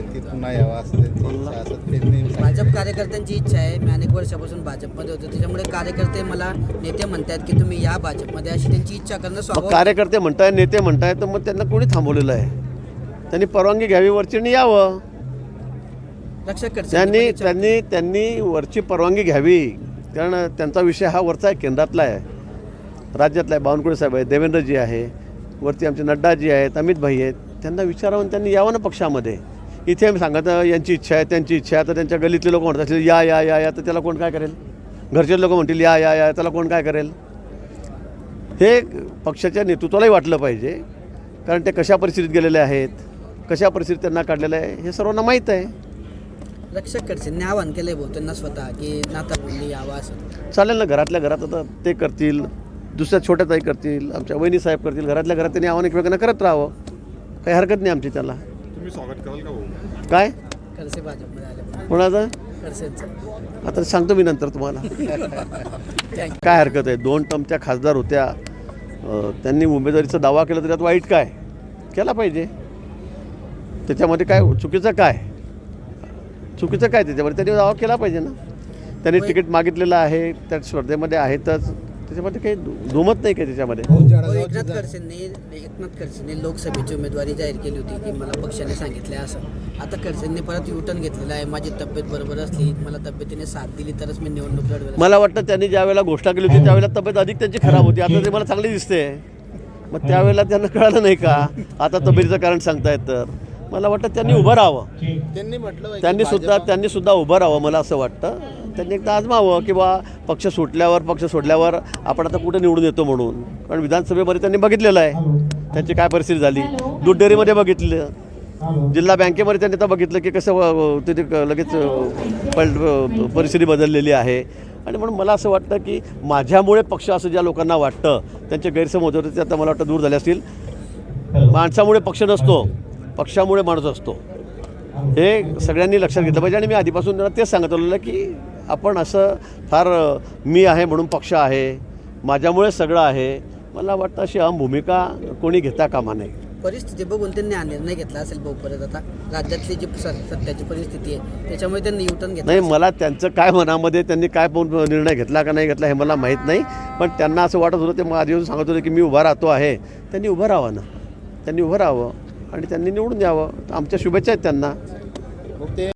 ती पुन्हा यावा असं त्यांची इच्छा असं ते नेहमी सांगतात. भाजप कार्यकर्त्यांची इच्छा आहे. मी अनेक वर्षापासून भाजपमध्ये होतो. त्याच्यामुळे कार्यकर्ते मला नेते म्हणतात की तुम्ही या भाजपमध्ये अशी त्यांची इच्छा करणं मग स्वाभाविक. कार्यकर्ते म्हणताय नेते म्हणताय तर मग त्यांना कोणी थांबवलेलं आहे? त्यांनी परवानगी घ्यावी वरचीने यावं. रक्षक खडसे त्यांनी त्यांनी त्यांनी वरची परवानगी घ्यावी. कारण त्यांचा विषय हा वरचा आहे केंद्रातला आहे. राज्यातला आहे बावनकुळे साहेब आहे देवेंद्रजी आहे वरती आमचे नड्डाजी आहेत अमित भाई आहेत. त्यांना विचारावं त्यांनी यावं ना पक्षामध्ये. इथे आम्ही सांगत यांची इच्छा आहे त्यांची इच्छा आहे. तर त्यांच्या गलीतले लोक म्हणत असतील या या या या. तर त्याला कोण काय करेल? घरचे लोक म्हणतील या या या. त्याला कोण काय करेल? हे पक्षाच्या नेतृत्वालाही वाटलं पाहिजे कारण ते कशा परिस्थितीत गेलेले आहेत कशा परिस्थितीत त्यांना काढलेलं आहे हे सर्वांना माहीत आहे. रक्षक खडसेंनी आवाहन केलंय भाऊ त्यांना स्वतः की नाता बोलली यावं असं चालेल ना घरातल्या घरात आता ते करतील दुसऱ्या छोट्या ताई करतील आमच्या वहिनी साहेब करतील घरातल्या घरात त्यांनी आव्हान एकमेकांना करत राहावं. काही हरकत नाही आमची त्याला. तुम्ही स्वागत कराल का भाऊ काय? खडसे भाजपमध्ये आले. कोणाचं? खडसेंचं. आता सांगतो मी नंतर तुम्हाला. काय हरकत आहे? दोन टर्मच्या खासदार होत्या. अं, त्यांनी उमेदवारीचा दावा केला तर त्यात वाईट काय? केला पाहिजे. त्याच्यामध्ये काय चुकीचं काय? चुकीचं काय त्याच्यामध्ये? त्यांनी दावा केला पाहिजे ना. त्यांनी तिकीट मागितलेलं आहे. त्या स्पर्धेमध्ये आहेतच. त्याच्यामध्ये काही दु- दुमत नाही काय त्याच्यामध्ये? भाऊ, एकनाथ खडसेंनी एकनाथ खडसेंनी लोकसभेची उमेदवारी जाहीर केली होती की मला पक्षाने सांगितले असं. आता खडसेंनी परत युटर्न घेतलेलं आहे माझी तब्येत बरोबर असली मला तब्येतीने साथ दिली तरच मी निवडणूक लढवेल मला वाटतं त्यांनी ज्या वेळेला घोषणा केली होती त्यावेळेला तब्येत अधिक त्यांची खराब होती. आता ते मला चांगली दिसते. मग त्यावेळेला त्यांना कळालं नाही का? आता तब्येतीचं कारण सांगतायत तर. मला वाटतं त्यांनी उभं राहावं. त्यांनी म्हटलं त्यांनी सुद्धा त्यांनी सुद्धा उभं राहावं मला असं वाटतं. त्यांनी एकदा आजमावं की पक्ष सुटल्यावर पक्ष सोडल्यावर आपण आता कुठं निवडून येतो म्हणून. कारण विधानसभेमध्ये त्यांनी बघितलेलं आहे. त्यांची काय परिस्थिती झाली? दूध डेअरीमध्ये बघितलं. जिल्हा बँकेमध्ये त्यांनी आता बघितलं की कसं तिथे क- लगेच पल परिस्थिती बदललेली आहे. आणि म्हणून मला असं वाटतं की माझ्यामुळे पक्ष असं ज्या लोकांना वाटतं त्यांचे गैरसमज होते ते आता मला वाटतं दूर झाले असतील. माणसामुळे पक्ष नसतो. पक्षामुळे माणूस असतो. हे सगळ्यांनी लक्षात घेतलं पाहिजे. आणि मी आधीपासून त्यांना तेच सांगत आलेलं की आपण असं फार मी आहे म्हणून पक्ष आहे माझ्यामुळे सगळं आहे मला वाटतं अशी अहम भूमिका कोणी घेता कामा नये. परिस्थिती बघून त्यांनी हा निर्णय घेतला असेल भाऊ परत आता राज्यातली जी स- सध्याची परिस्थिती आहे त्याच्यामुळे त्यांनी युटर्न घेतलं नाही मला त्यांचं काय मनामध्ये त्यांनी काय निर्णय घेतला का नाही घेतला हे मला माहीत नाही पण त्यांना असं वाटत होतं ते मग आधी सांगत होते की मी उभा राहतो आहे. त्यांनी उभं राहावं ना. त्यांनी उभं राहावं आणि त्यांनी निवडून द्यावं आमच्या शुभेच्छा आहेत त्यांना. मग ते